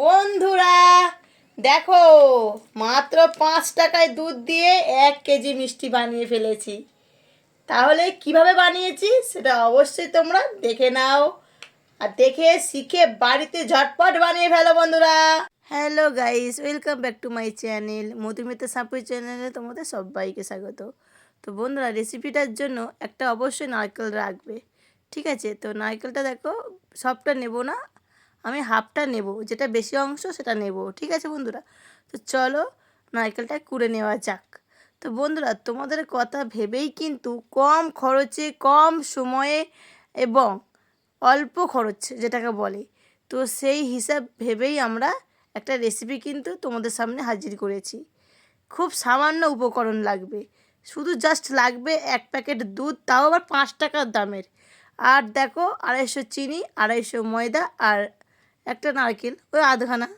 বন্ধুরা, দেখো, মাত্র পাঁচ টাকায় দুধ দিয়ে এক কেজি মিষ্টি বানিয়ে ফেলেছি। তাহলে কীভাবে বানিয়েছি সেটা অবশ্যই তোমরা দেখে নাও। আর দেখে শিখে বাড়িতে ঝটপট বানিয়ে ফেলো বন্ধুরা। Hello guys, welcome back to my channel, Madhumita Sapui চ্যানেলে তোমাদের সবাইকে স্বাগত। তো বন্ধুরা, রেসিপিটার জন্য একটা অবশ্যই নারকেল রাখবে। ঠিক আছে, তো নারকেলটা দেখো, সবটা নেব না আমি হাফটা নেব, যেটা বেশি অংশ সেটা নেব, ঠিক আছে বন্ধুরা? তো চলো নারকেলটা কুড়ে নেওয়া যাক। তো বন্ধুরা, তোমাদের কথা ভেবেই কিন্তু কম খরচে, কম সময়ে এবং অল্প খরচ যেটাকে বলে, তো সেই হিসাব ভেবেই আমরা একটা রেসিপি কিন্তু তোমাদের সামনে হাজির করেছি। খুব সামান্য উপকরণ লাগবে, শুধু জাস্ট লাগবে এক প্যাকেট দুধ, তাও আবার পাঁচ টাকার দামের। আর দেখো, আড়াইশো চিনি, আড়াইশো ময়দা আর একটা নারকেল, ওই আধখানা।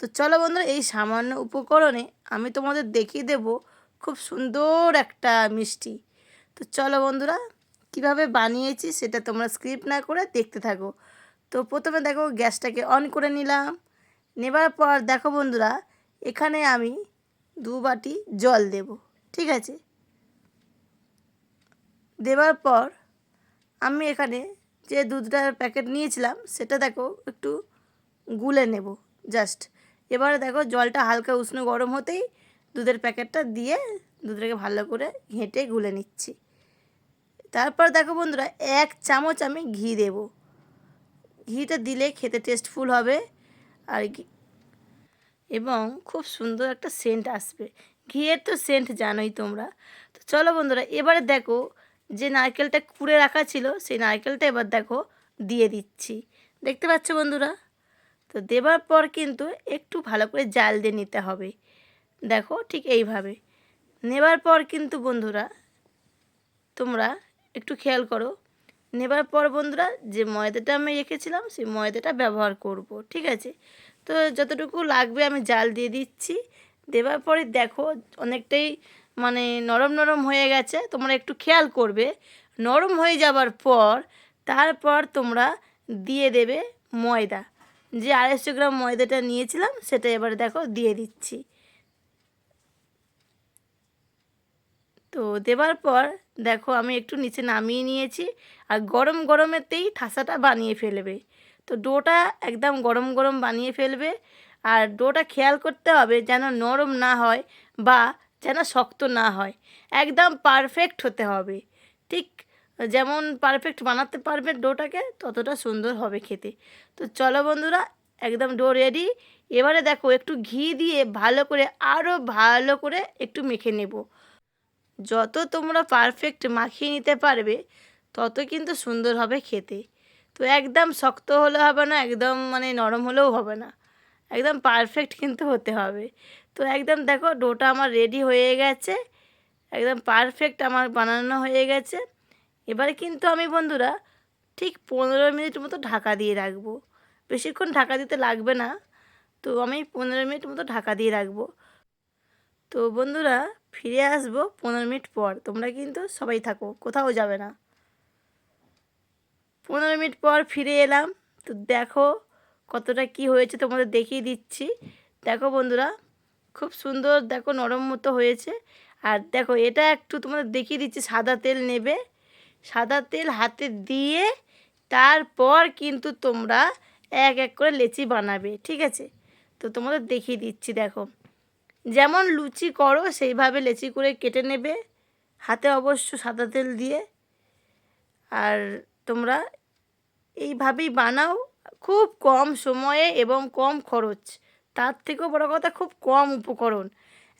তো চলো বন্ধুরা, এই সামান্য উপকরণে আমি তোমাদের দেখিয়ে দেব খুব সুন্দর একটা মিষ্টি। তো চলো বন্ধুরা, কীভাবে বানিয়েছি সেটা তোমরা স্ক্রিপ্ট না করে দেখতে থাকো। তো প্রথমে দেখো, গ্যাসটাকে অন করে নিলাম। নেবার পর দেখো বন্ধুরা, এখানে আমি দু বাটি জল দেব, ঠিক আছে? দেওয়ার পর আমি এখানে যে দুধটার প্যাকেট নিয়েছিলাম, সেটা দেখো একটু গুলে নেব জাস্ট এবারে দেখো জলটা হালকা উষ্ণ গরম হতেই দুধের প্যাকেটটা দিয়ে দুধটাকে ভালো করে ঘেঁটে গুলে নিচ্ছি। তারপর দেখো বন্ধুরা, এক চামচ আমি ঘি দেব। ঘিটা দিলে খেতে টেস্টফুল হবে, আর এবং খুব সুন্দর একটা সেন্ট আসবে। ঘিয়ের তো সেন্ট জানোই তোমরা। তো চলো বন্ধুরা, এবারে দেখো যে নারকেলটা কুড়ে রাখা ছিল, সেই নারকেলটা এবার দেখো দিয়ে দিচ্ছি। দেখতে পাচ্ছ বন্ধুরা? তো দেবার পর কিন্তু একটু ভালো করে জাল দিয়ে নিতে হবে। দেখো ঠিক এইভাবে। নেবার পর কিন্তু বন্ধুরা, তোমরা একটু খেয়াল করো। নেবার পর বন্ধুরা, যে ময়দাটা আমি রেখেছিলাম, সেই ময়দাটা ব্যবহার করব, ঠিক আছে? তো যতটুকু লাগবে আমি জাল দিয়ে দিচ্ছি। দেওয়ার পরে দেখো অনেকটাই মানে নরম নরম হয়ে গেছে, তোমরা একটু খেয়াল করবে। নরম হয়ে যাবার পর, তারপর তোমরা দিয়ে দেবে ময়দা। যে আড়াইশো গ্রাম ময়দাটা নিয়েছিলাম, সেটা এবার দেখো দিয়ে দিচ্ছি। তো দেবার পর দেখো আমি একটু নিচে নামিয়ে নিয়েছি, আর গরম গরমেতেই ঠাসাটা বানিয়ে ফেলবে। তো ডোটা একদম গরম গরম বানিয়ে ফেলবে, আর ডোটা খেয়াল করতে হবে যেন নরম না হয় বা যেন শক্ত না হয়। একদম পারফেক্ট হতে হবে। ঠিক যেমন পারফেক্ট বানাতে পারবে ডোটাকে, ততটা সুন্দর হবে খেতে। তো চলো বন্ধুরা, একদম ডো রেডি। এবারে দেখো, একটু ঘি দিয়ে ভালো করে আরও ভালো করে একটু মেখে নেব। যত তোমরা পারফেক্ট মাখিয়ে নিতে পারবে, তত কিন্তু সুন্দর হবে খেতে। তো একদম শক্ত হলে হবে না, একদম মানে নরম হলেও হবে না। একদম পারফেক্ট কিন্তু হতে হবে। তো একদম দেখো ডোটা আমার রেডি হয়ে গেছে, একদম পারফেক্ট আমার বানানো হয়ে গেছে। এবারে কিন্তু আমি বন্ধুরা ঠিক পনেরো মিনিট মতো ঢাকা দিয়ে রাখব। বেশিক্ষণ ঢাকা দিতে লাগবে না, তো আমি পনেরো মিনিট মতো ঢাকা দিয়ে রাখব। তো বন্ধুরা ফিরে আসব পনেরো মিনিট পর, তোমরা কিন্তু সবাই থাকো, কোথাও যাবে না। পনেরো মিনিট পর ফিরে এলাম, তো দেখো কতটা কি হয়েছে তোমাদের দেখিয়ে দিচ্ছি। দেখো বন্ধুরা, খুব সুন্দর দেখো নরম মতো হয়েছে। আর দেখো, এটা একটু তোমাদের দেখিয়ে দিচ্ছি, সাদা তেল নেবে। সাদা তেল হাতে দিয়ে তারপর কিন্তু তোমরা এক এক করে লেচি বানাবে, ঠিক আছে? তো তোমাদের দেখিয়ে দিচ্ছি, দেখো। যেমন লুচি করো, সেইভাবে লেচি করে কেটে নেবে, হাতে অবশ্য সাদা তেল দিয়ে। আর তোমরা এইভাবেই বানাও খুব কম সময়ে এবং কম খরচ। তার থেকেও বড় কথা খুব কম উপকরণ।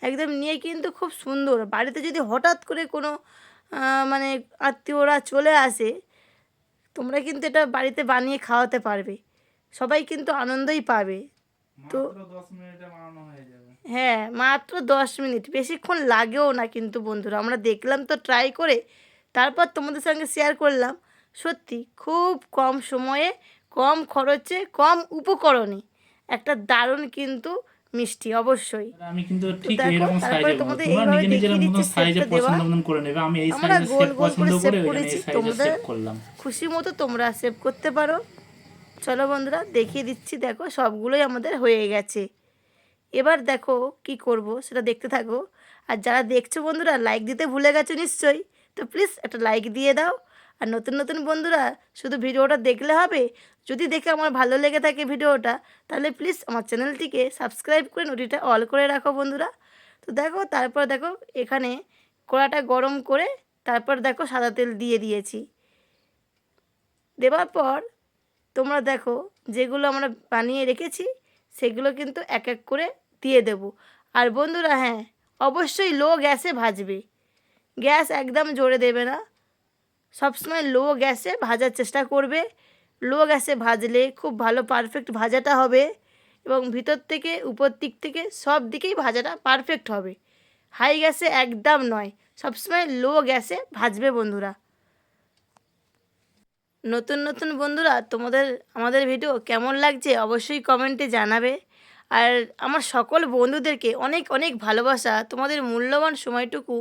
একদম নিয়ে কিন্তু খুব সুন্দর। বাড়িতে যদি হঠাৎ করে কোনো মানে আত্মীয়রা চলে আসে তোমরা কিন্তু এটা বাড়িতে বানিয়ে খাওয়াতে পারবে। সবাই কিন্তু আনন্দই পাবে। তো হ্যাঁ মাত্র দশ মিনিট। বেশিক্ষণ লাগেও না কিন্তু বন্ধুরা। আমরা দেখলাম তো ট্রাই করে তারপর তোমাদের সঙ্গে শেয়ার করলাম। সত্যি খুব কম সময়ে কম খরচে কম উপকরণে। একটা দারুণ কিন্তু মিষ্টি অবশ্যই। আমি কিন্তু ঠিক দেখো, এরকম তারপরে সাইজে তোমাদের এইভাবে দেখিয়ে দিচ্ছি সাইজে দেওয়া। পছন্দ মতন করে নেবে। আমি এই সাইজে গোল গোল পছন্দ করে করে shape ওই জন্য এই করেছি, তোমাদের খুশি মতো তোমরা সেভ করতে পারো। চলো বন্ধুরা দেখিয়ে দিচ্ছি দেখো সবগুলোই আমাদের হয়ে গেছে। এবার দেখো কি করব সেটা দেখতে থাকো। আর যারা দেখছ বন্ধুরা লাইক দিতে ভুলে গেছো নিশ্চয়ই। তো প্লিজ একটা লাইক দিয়ে দাও। আর নতুন নতুন বন্ধুরা, শুধু ভিডিওটা দেখলে হবে? যদি দেখে আমার ভালো লেগে থাকে ভিডিওটা, তাহলে প্লিজ আমার চ্যানেলটিকে সাবস্ক্রাইব করে নোটিটা অল করে রাখো বন্ধুরা। তো দেখো, তারপর দেখো, এখানে কড়াটা গরম করে তারপর দেখো সাদা তেল দিয়ে দিয়েছি। দেওয়ার পর তোমরা দেখো, যেগুলো আমরা বানিয়ে রেখেছি, সেগুলো কিন্তু এক এক করে দিয়ে দেব। আর বন্ধুরা হ্যাঁ অবশ্যই লো গ্যাসে ভাজবে। গ্যাস একদম জোরে দেবে না। সবসময় লো গ্যাসে ভাজার চেষ্টা করবে। লো গ্যাসে ভাজলে খুব ভালো পারফেক্ট ভাজাটা হবে এবং ভিতর থেকে উপর দিক থেকে সব দিকেই ভাজাটা পারফেক্ট হবে। হাই গ্যাসে একদম নয়, সবসময় লো গ্যাসে ভাজবে বন্ধুরা। নতুন নতুন বন্ধুরা, তোমাদের, আমাদের ভিডিও কেমন লাগছে অবশ্যই কমেন্টে জানাবে। আর আমার সকল বন্ধুদেরকে অনেক অনেক ভালোবাসা তোমাদের মূল্যবান সময়টুকু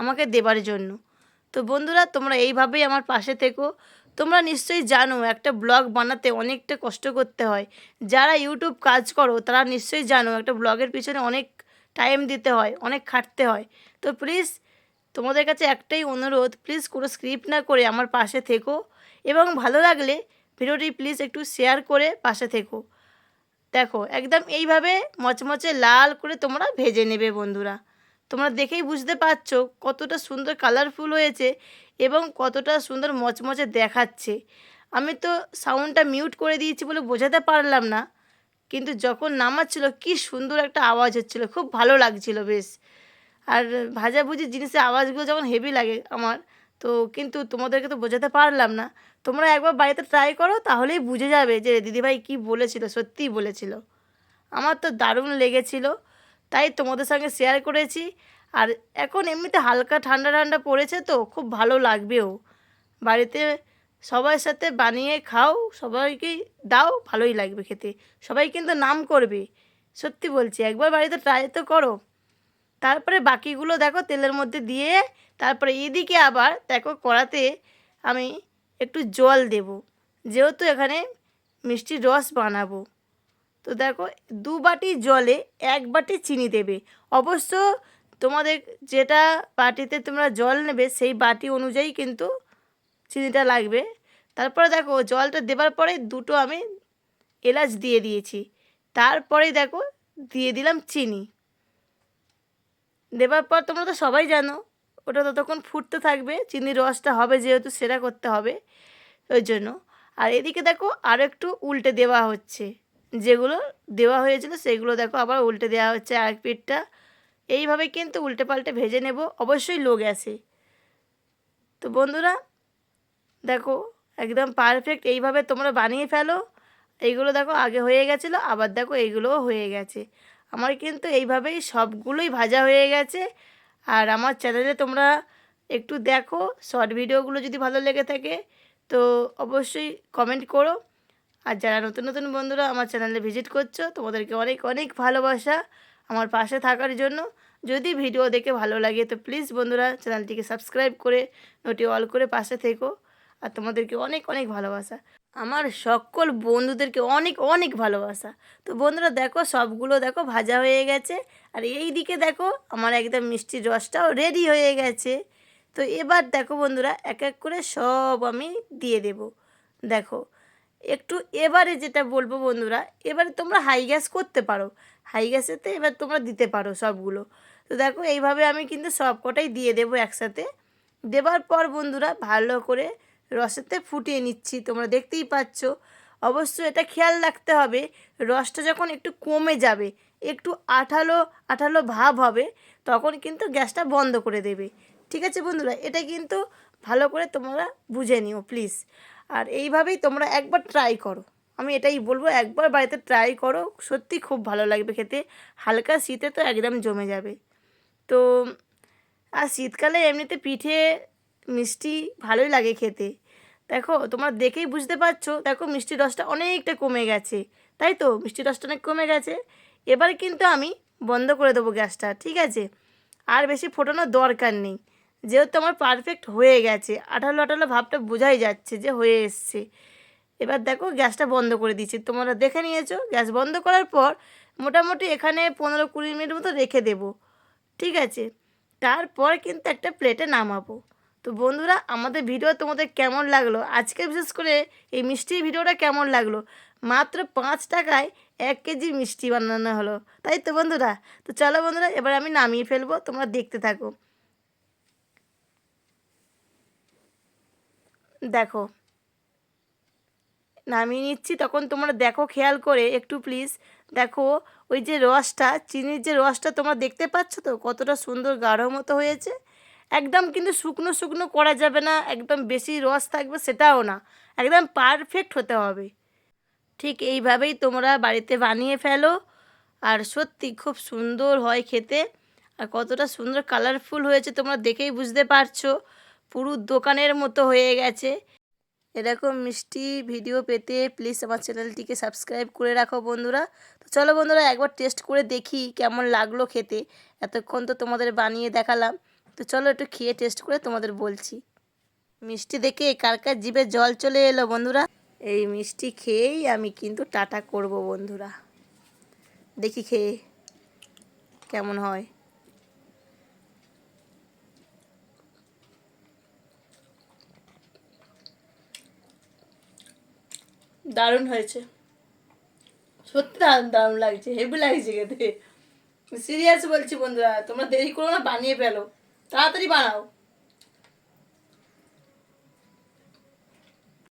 আমাকে দেবার জন্য। তো বন্ধুরা, তোমরা এইভাবেই আমার পাশে থেকো। তোমরা নিশ্চয়ই জানো, একটা ব্লগ বানাতে অনেকটা কষ্ট করতে হয়। যারা ইউটিউব কাজ করো, তারা নিশ্চয়ই জানো, একটা ব্লগের পিছনে অনেক টাইম দিতে হয়, অনেক খাটতে হয়। তো প্লিজ তোমাদের কাছে একটাই অনুরোধ প্লিজ কোনো স্ক্রিপ্ট না করে আমার পাশে থেকো এবং ভালো লাগলে ভিডিওটি প্লিজ একটু শেয়ার করে পাশে থেকো। দেখো, একদম এইভাবে মচমচে লাল করে তোমরা ভেজে নেবে বন্ধুরা। তোমরা দেখেই বুঝতে পারছ কতটা সুন্দর কালারফুল হয়েছে এবং কতটা সুন্দর মচমচে দেখাচ্ছে। আমি তো সাউন্ডটা মিউট করে দিয়েছি বলে বোঝাতে পারলাম না, কিন্তু যখন নামাচ্ছিল কি সুন্দর একটা আওয়াজ হচ্ছিল, খুব ভালো লাগছিল বেশ। আর ভাজাভুজি জিনিসের আওয়াজগুলো যখন হেভি লাগে আমার, তো কিন্তু তোমাদেরকে তো বোঝাতে পারলাম না। তোমরা একবার বাড়িতে ট্রাই করো, তাহলেই বুঝে যাবে যে দিদিভাই কি বলেছিল, সত্যিই বলেছিল। আমার তো দারুণ লেগেছিল। তাই তোমাদের সঙ্গে শেয়ার করেছি। আর এখন এমনিতে হালকা ঠান্ডা ঠান্ডা পড়েছে তো, খুব ভালো লাগবেও। বাড়িতে সবার সাথে বানিয়ে খাও সবাইকেই দাও, ভালোই লাগবে খেতে। সবাই কিন্তু নাম করবে, সত্যি বলছি। একবার বাড়িতে ট্রাই তো করো। তারপরে বাকিগুলো দেখো তেলের মধ্যে দিয়ে, তারপরে এদিকে আবার দেখো কড়াতে আমি একটু জল দেব। যেহেতু এখানে মিষ্টির রস বানাবো। তো দেখো, দু বাটি জলে এক বাটি চিনি দেবে। অবশ্য তোমাদের যেটা বাটিতে তোমরা জল নেবে, সেই বাটি অনুযায়ী কিন্তু চিনিটা লাগবে। তারপরে দেখো, জলটা দেবার পরে দুটো আমি এলাচ দিয়ে দিয়েছি। তারপরেই দেখো, দিয়ে দিলাম চিনি। দেবার পর তোমরা তো সবাই জানো, ওটা ততক্ষণ ফুটতে থাকবে, চিনির রসটা হবে যেহেতু সেটা করতে হবে, ওই জন্য। আর এদিকে দেখো, আর একটু উল্টে দেওয়া হচ্ছে। যেগুলো দেওয়া হয়েছিল সেগুলো দেখো আবার উল্টে দেওয়া হচ্ছে আরেক পিঠটা। এইভাবে কিন্তু উল্টে পাল্টে ভেজে নেব, অবশ্যই লো গ্যাসে। তো বন্ধুরা, দেখো একদম পারফেক্ট এইভাবে তোমরা বানিয়ে ফেলো। এইগুলো দেখো আগে হয়ে গেছিল, আবার দেখো এইগুলোও হয়ে গেছে। আমার কিন্তু এইভাবেই সবগুলোই ভাজা হয়ে গেছে। আর আমার চ্যানেলে তোমরা একটু দেখো শর্ট ভিডিওগুলো যদি ভালো লেগে থাকে, তো অবশ্যই কমেন্ট করো। আর যারা নতুন নতুন বন্ধুরা আমার চ্যানেলে ভিজিট করছ, তোমাদেরকে অনেক অনেক ভালোবাসা আমার পাশে থাকার জন্য। যদি ভিডিও দেখে ভালো লাগে, তো প্লিজ বন্ধুরা চ্যানেলটিকে সাবস্ক্রাইব করে নোটি অল করে পাশে থেকো। আর তোমাদেরকে অনেক অনেক ভালোবাসা। আমার সকল বন্ধুদেরকে অনেক অনেক ভালোবাসা। তো বন্ধুরা দেখো, সবগুলো দেখো ভাজা হয়ে গেছে। আর এই দিকে দেখো, আমার একদম মিষ্টির রসটাও রেডি হয়ে গেছে। তো এবার দেখো বন্ধুরা, এক এক করে সব আমি দিয়ে দেব। দেখো একটু এবারে যেটা বলব বন্ধুরা, এবারে তোমরা হাই গ্যাস করতে পারো। হাই গ্যাসেতে এবার তোমরা দিতে পারো সবগুলো। তো দেখো, এইভাবে আমি কিন্তু সব কটাই দিয়ে দেবো একসাথে। দেবার পর বন্ধুরা ভালো করে রসেতে ফুটিয়ে নিচ্ছি, তোমরা দেখতেই পাচ্ছ। অবশ্য এটা খেয়াল রাখতে হবে, রসটা যখন একটু কমে যাবে, একটু আঠালো আঠালো ভাব হবে, তখন কিন্তু গ্যাসটা বন্ধ করে দেবে। ঠিক আছে বন্ধুরা, এটা কিন্তু ভালো করে তোমরা বুঝে নিও প্লিজ আর এইভাবেই তোমরা একবার ট্রাই করো। আমি এটাই বলব, একবার বাড়িতে ট্রাই করো, সত্যি খুব ভালো লাগবে খেতে। হালকা শীতে তো একদম জমে যাবে। তো, আর শীতকালে এমনিতে পিঠে, মিষ্টি ভালোই লাগে খেতে। দেখো, তোমরা দেখেই বুঝতে পারছ, দেখো মিষ্টির রসটা অনেকটা কমে গেছে। তাই তো? মিষ্টির রসটা অনেক কমে গেছে। এবার কিন্তু আমি বন্ধ করে দেবো গ্যাসটা, ঠিক আছে? আর বেশি ফোটানোর দরকার নেই। যেহেতু আমার পারফেক্ট হয়ে গেছে, আঠালো আঠালো ভাবটা বোঝাই যাচ্ছে যে হয়ে এসছে। এবার দেখো গ্যাসটা বন্ধ করে দিচ্ছি, তোমরা দেখে নিয়েছো, গ্যাস বন্ধ করার পর মোটামুটি এখানে পনেরো কুড়ি মিনিট মতো রেখে দেবো, ঠিক আছে? তারপর কিন্তু একটা প্লেটে নামাবো। তো বন্ধুরা, আমাদের ভিডিও তোমাদের কেমন লাগল? আজকে বিশেষ করে এই মিষ্টির ভিডিওটা কেমন লাগল? মাত্র পাঁচ টাকায় এক কেজি মিষ্টি বানানো হলো, তাই তো বন্ধুরা? তো চলো বন্ধুরা, এবার আমি নামিয়ে ফেলব, তোমরা দেখতে থাকো। দেখো। নামিয়ে নিচ্ছি, তখন তোমরা দেখো, খেয়াল করে একটু প্লিজ দেখো, ওই যে রসটা, চিনির যে রসটা তোমরা দেখতে পাচ্ছ তো, কতটা সুন্দর গাঢ় মতো হয়েছে। একদম কিন্তু শুকনো শুকনো করা যাবে না, একদম বেশি রস থাকবে সেটাও না, একদম পারফেক্ট হতে হবে। ঠিক এইভাবেই তোমরা বাড়িতে বানিয়ে ফেলো, আর সত্যি খুব সুন্দর হয় খেতে, আর কতটা সুন্দর কালারফুল হয়েছে তোমরা দেখেই বুঝতে পারছ। পুরো দোকানের মতো হয়ে গেছে। এরকম মিষ্টি ভিডিও পেতে প্লিজ আমার চ্যানেলটিকে সাবস্ক্রাইব করে রাখো বন্ধুরা। তো চলো বন্ধুরা একবার টেস্ট করে দেখি কেমন লাগল খেতে। এতক্ষণ তো তোমাদের বানিয়ে দেখালাম। তো চলো একটু খেয়ে টেস্ট করে তোমাদের বলছি। মিষ্টি দেখে কার কার জিভে জল চলে এলো বন্ধুরা? এই মিষ্টি খেয়েই আমি কিন্তু টাটা করব বন্ধুরা। দেখি খেয়ে কেমন হয়। দারুণ হয়েছে। সত্যি দারুণ দারুণ লাগছে, হেভি লাগছে খেতে। সিরিয়াস বলছি বন্ধুরা, তোমরা দেরি করো না, বানিয়ে ফেলো। তাড়াতাড়ি বানাও।